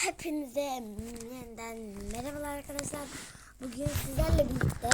Hepinize yeniden merhabalar arkadaşlar. Bugün sizlerle birlikte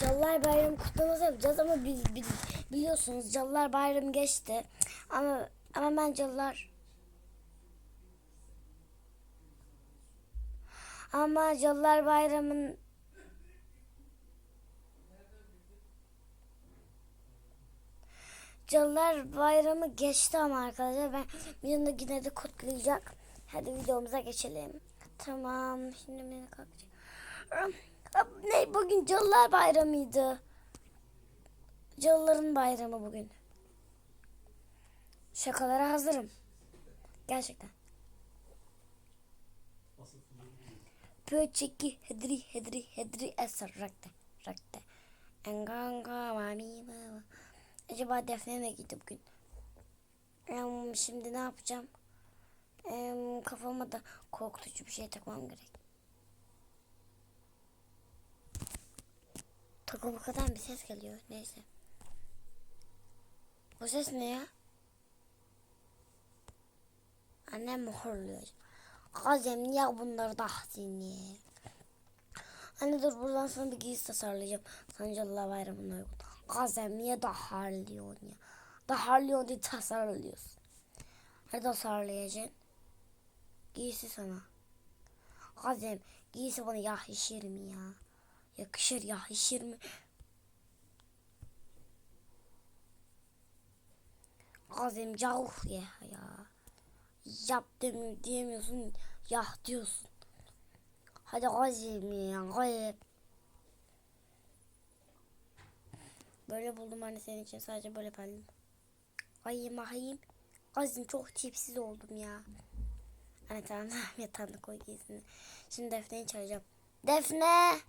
Cadılar Bayramı kutlaması yapacağız ama biz, biz biliyorsunuz Cadılar Bayramı geçti. Ama ama ben Cadılar ama Cadılar Bayramı'nın Cadılar Bayramı geçti ama arkadaşlar ben videoda yine de kutlayacak. Hadi videomuza geçelim. Tamam şimdi beni kalkacağım. Ne bugün Cadılar Bayramı'ydı. Cadıların bayramı bugün. Şakalara hazırım. Gerçekten. Pöçeki hedri hedri hedri eser rakte rakte. Enganga mami baba. Acaba Defne ne giydi bugün? Şimdi ne yapacağım? Em, kafama da korkutucu bir şey takmam gerek. Takıma kadar bir ses geliyor. Neyse. O ses ne ya? Annem horluyor? Kazem niye bunları da seni? Anne dur buradan sana bir giysi tasarlayacağım. Sancalılar bayramına uygun. Kazem niye daha harlıyorsun ya? Daha harlıyorsun diye tasarlıyorsun. Hadi tasarlayacaksın. Giysi sana. Kazem giysi bana yakışır mı ya? Yakışır yakışır mı? Kazem yahu ya ya. Yap demi diyemiyorsun. Yah diyorsun. Hadi Kazem ya. Kazem. Böyle buldum anne senin için sadece böyle efendim. Ayım ayım. Kazım çok tipsiz oldum ya. Anne tamam yatağında koy giysini. Şimdi Defne'yi çağıracağım. Defne!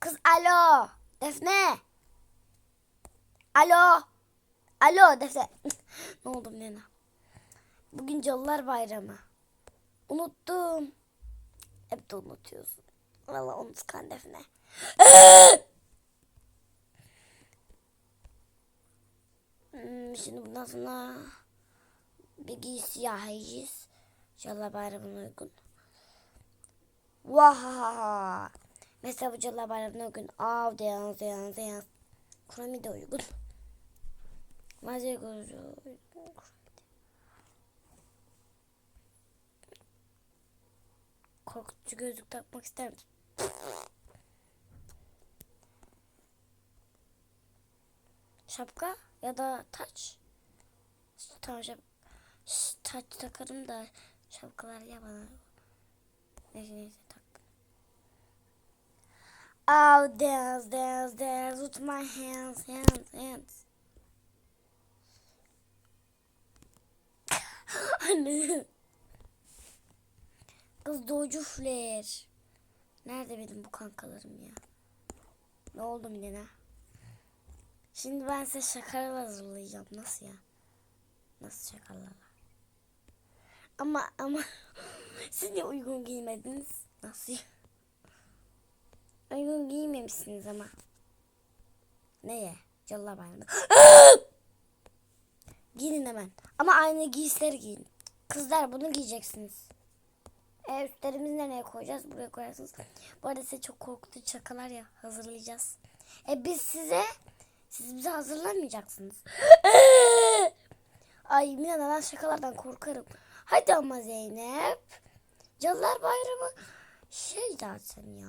Kız alo! Defne! Alo! Alo Defne! ne oldu Lena? Bugün Cadılar Bayramı. Unuttum. Hep de unutuyorsun. Valla unutkan Defne. Hmm, şimdi bundan sonra bir giysi yiyeceğiz. Cadılar Bayramı'na uygun. Vahaha. Mesela bu Cadılar Bayramı'na uygun. Av deyans deyans deyans. Kromi de uygun. Mazi uygun. Korkutucu gözlük takmak ister misin? Şapka ya da taç. Tamam şap Şş, taç takarım da şapkalar ya bana. Neyse neyse taktım. Oh dance dance dance with my hands hands hands. Anne. Kız doju flair. Nerede benim bu kankalarım ya? Ne oldu Milena? Şimdi ben size şakalar hazırlayacağım. Nasıl ya? Nasıl şakalar? Ama ama siz niye uygun giymediniz? Nasıl? Uygun giymemişsiniz ama. Neye? Cadılar bayramı. Giyinin hemen. Ama aynı giysileri giyin. Kızlar bunu giyeceksiniz. E, üstlerimizi nereye koyacağız? Buraya koyarsınız. Bu arada size çok korkutucu şakalar ya hazırlayacağız. E biz size siz bize hazırlamayacaksınız. Ay Milan ben şakalardan korkarım. Hadi ama Zeynep. Cadılar Bayramı şey zaten ya.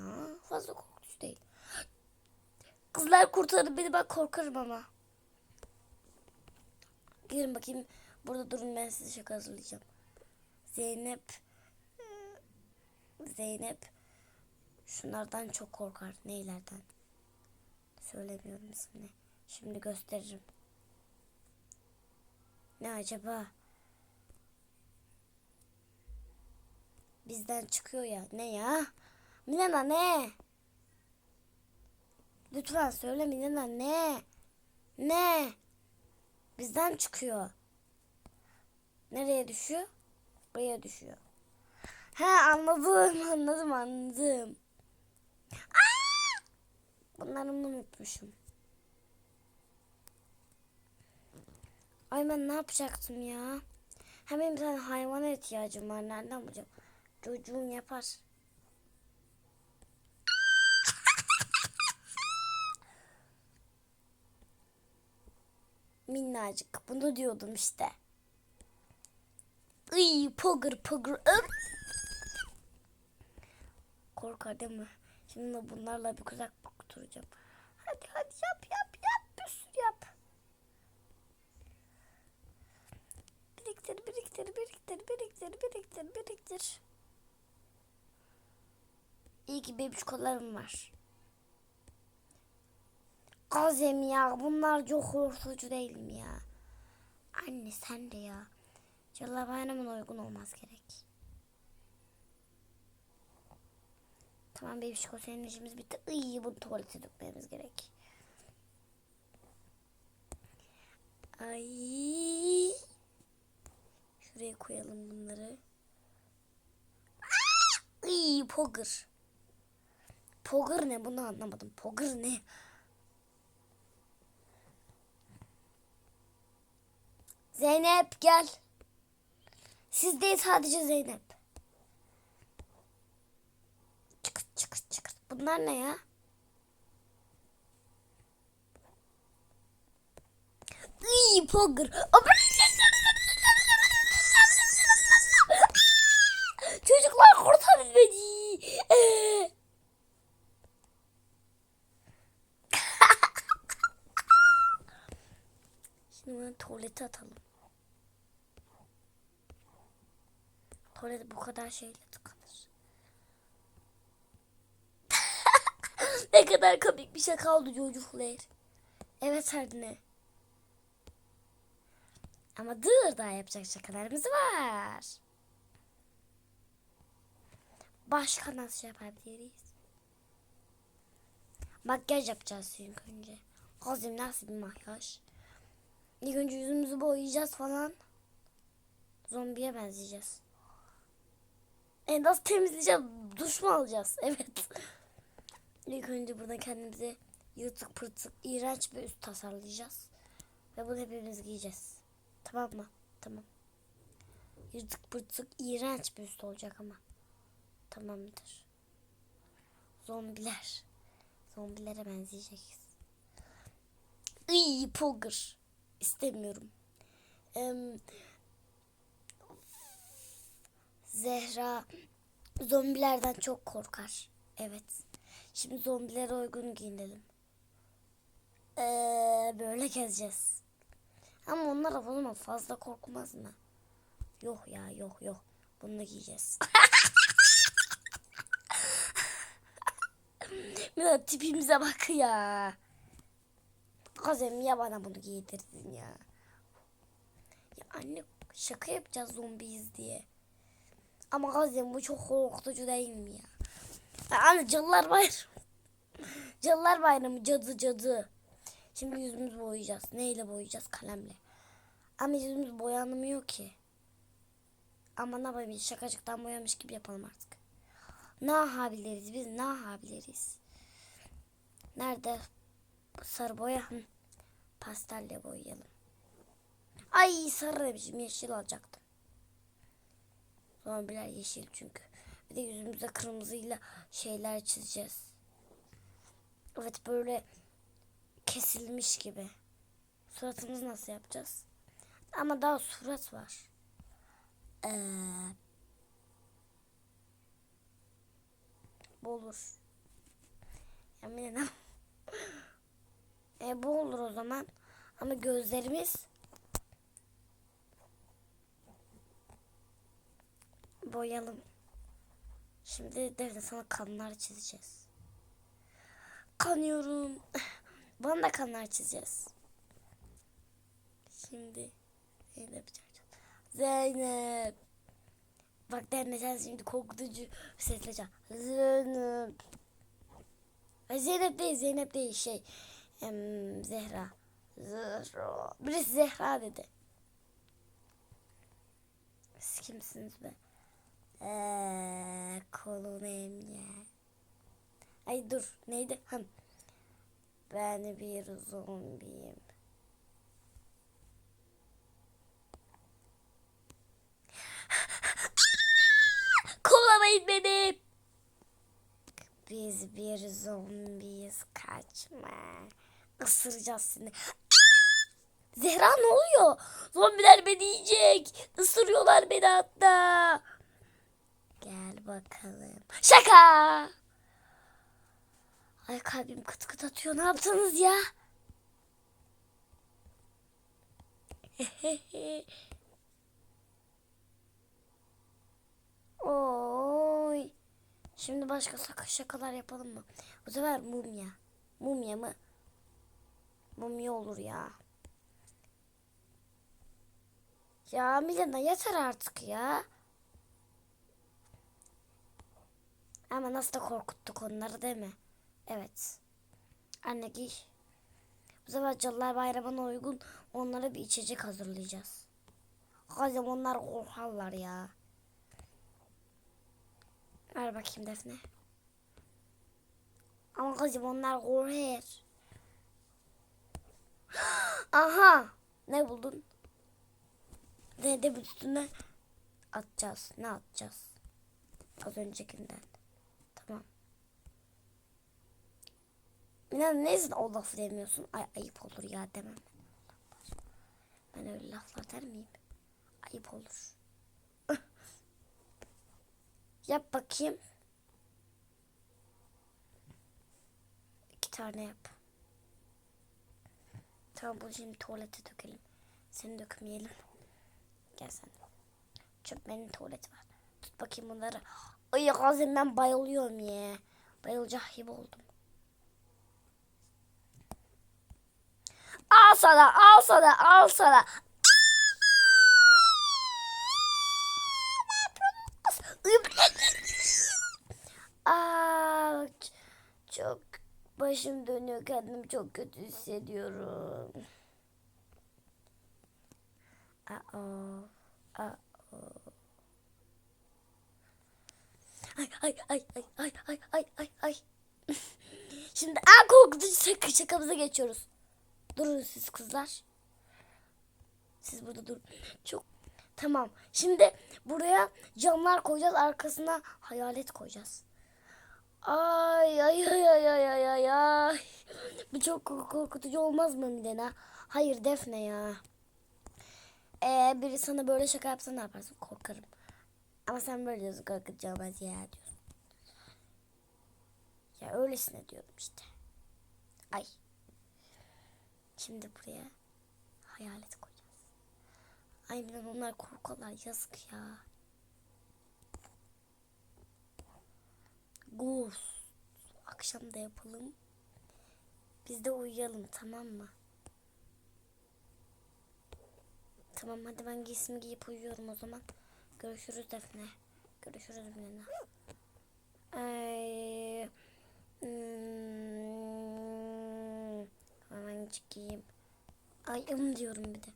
Fazla korkutucu değil. Kızlar kurtarın beni ben korkarım ama. Gelin bakayım. Burada durun ben size şaka hazırlayacağım. Zeynep Zeynep şunlardan çok korkar. Neylerden? Söylemiyorum ismini. Şimdi gösteririm. Ne acaba? Bizden çıkıyor ya. Ne ya? Milena ne? Lütfen söyle Milena ne? Ne? Bizden çıkıyor. Nereye düşüyor? Buraya düşüyor. He anladım anladım anladım. Aa! Bunları unutmuşum. Ay ben ne yapacaktım ya? Hem benim bir tane hayvana ihtiyacım var. Nereden bulacağım? Çocuğun yapar. Minnacık. Bunu diyordum işte. Iy pogır pogır. Korkar değil mi? Şimdi bunlarla bir kuzak oturacağım. Hadi hadi yap yap yap. Bir sürü yap. Biriktir biriktir biriktir biriktir biriktir biriktir. İyi ki bebiş kollarım var. Azem ya bunlar çok korkutucu değil mi ya? Anne sen de ya. Cadılar Bayramı'na uygun olmaz gerek. Tamam bebişko senin işimiz bitti. İyi bunu tuvalete dökmemiz gerek. Ay. Şuraya koyalım bunları. İyi pogır. Pogır ne bunu anlamadım. Pogır ne? Zeynep gel. Siz değil sadece Zeynep. Çıkıt çıkıt çıkıt. Bunlar ne ya? İyi pogır. Çocuklar kurtarın beni. Şimdi bunu tuvalete atalım. Tuvalet bu kadar şeyle tıkanır. ne kadar komik bir şaka oldu çocuklar. Evet Sardine. Ama dur daha yapacak şakalarımız var. Başka nasıl yapabiliriz? Makyaj yapacağız ilk önce. Kızım nasıl bir makyaj? İlk önce yüzümüzü boyayacağız falan. Zombiye benzeyeceğiz. E nasıl temizleyeceğiz? Duş mu alacağız? Evet. İlk önce burada kendimize yırtık pırtık iğrenç bir üst tasarlayacağız. Ve bunu hepimiz giyeceğiz. Tamam mı? Tamam. Yırtık pırtık iğrenç bir üst olacak ama. Tamamdır. Zombiler. Zombilere benzeyeceğiz. İyi pogger. İstemiyorum. Em, Zehra zombilerden çok korkar. Evet. Şimdi zombilere uygun giyinelim. Ee, böyle gezeceğiz. Ama onlar zaman fazla korkmaz mı? Yok ya yok yok. Bunu da giyeceğiz. Ya tipimize bak ya. Kazem ya bana bunu giydirdin ya. Ya anne şaka yapacağız zombiyiz diye. Ama Kazem bu çok korkutucu değil mi ya? ya anne cadılar bayramı. Cadılar bayramı cadı cadı. Şimdi yüzümüzü boyayacağız. Neyle boyayacağız? Kalemle. Ama yüzümüz boyanmıyor ki. Ama ne yapayım şakacıktan boyamış gibi yapalım artık. Ne yapabiliriz biz ne yapabiliriz? Nerede? Sarı boya. Hı. Pastelle boyayalım. Ay sarı demişim yeşil alacaktım. Zombiler yeşil çünkü. Bir de yüzümüze kırmızıyla şeyler çizeceğiz. Evet böyle kesilmiş gibi. Suratımızı nasıl yapacağız? Ama daha surat var. Ee, olur. Eminim. E bu olur o zaman. Ama gözlerimiz boyayalım. Şimdi devre sana kanlar çizeceğiz. Kanıyorum. Bana da kanlar çizeceğiz. Şimdi Zeynep. Zeynep. Bak derne sen şimdi korkutucu sesle. Zeynep. Zeynep değil Zeynep değil şey. Em, Zehra. Zehra. Birisi Zehra dedi. Siz kimsiniz be? Eee kolunu emye. Ay dur neydi? Hım. Ben bir zombiyim. Kola yakalamayın beni. Biz bir zombiyiz kaçma. Isıracağız seni. Zehra ne oluyor? Zombiler beni yiyecek. Isırıyorlar beni hatta. Gel bakalım. Şaka. Ay kalbim kıt kıt atıyor. Ne yaptınız ya? Oy. Şimdi başka şakalar yapalım mı? Bu sefer mumya. Mumya mı? Mumya olur ya. Ya Milena yeter artık ya. Ama nasıl da korkuttuk onları değil mi? Evet. Anne giy. Bu sefer Cadılar Bayramı'na uygun onlara bir içecek hazırlayacağız. Kızım onlar korkarlar ya. Ver bakayım Defne. Ama kızım onlar korkar. Aha. Ne buldun? Ne de üstüne atacağız. Ne atacağız? Az öncekinden. Tamam. Minan neyse o lafı demiyorsun. Ay ayıp olur ya demem. Ben öyle laflar der miyim? Ayıp olur. yap bakayım. İki tane yap. Tamam bunu şimdi tuvalete dökelim. Seni dökmeyelim. Gel sen. Çöpmenin tuvaleti var. Tut bakayım bunları. Ay Gazem ben bayılıyorum ya. Bayılacak gibi oldum. Al sana, al sana, al sana. Aa, çok başım dönüyor kendimi çok kötü hissediyorum. Aa, aa. Ay ay ay ay ay ay ay ay. Şimdi en korkutucu şaka- şakamıza geçiyoruz. Durun siz kızlar. Siz burada durun. Çok tamam. Şimdi buraya camlar koyacağız. Arkasına hayalet koyacağız. Ay ay ay ay ay ay ay ay. Bu çok kork- korkutucu olmaz mı Milena? Hayır Defne ya. Ee, biri sana böyle şaka yapsa ne yaparsın? Korkarım. Ama sen böyle diyorsun korkutucu olmaz ya diyorsun. Ya öylesine diyorum işte. Ay. Şimdi buraya hayalet koyacağız. Ay Milan onlar korkarlar yazık ya. Ghost. Akşam da yapalım. Biz de uyuyalım tamam mı? Tamam hadi ben giysimi giyip uyuyorum o zaman. Görüşürüz Defne. Görüşürüz Milena. Ay. Hmm. Hemen çıkayım. Ay ım diyorum bir de.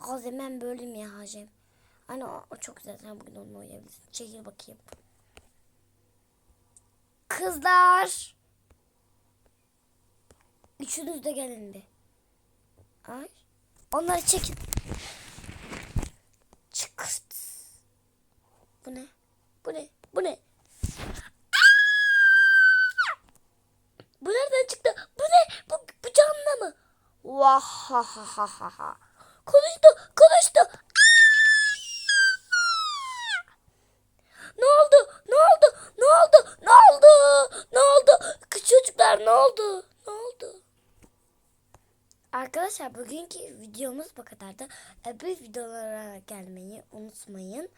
Gazem ben böyle mi ya Hacem? Hani o, o çok güzel. Sen bugün onunla uyuyabilirsin. Çekil bakayım. Kızlar. Üçünüz de gelin bir. Ay. Onları çekin. Çıkırt. Bu ne? Bu ne? Bu ne? Bu nereden çıktı? Bu ne? Bu, bu canlı mı? Vah ha ha ha ha ha. Konuştu, konuştu. Ne oldu? Ne oldu? Ne oldu? Ne oldu? Ne oldu? Kız çocuklar ne oldu? Ne oldu? Arkadaşlar bugünkü videomuz bu kadardı. Öbür videolara gelmeyi unutmayın.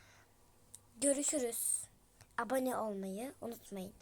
Görüşürüz. Abone olmayı unutmayın.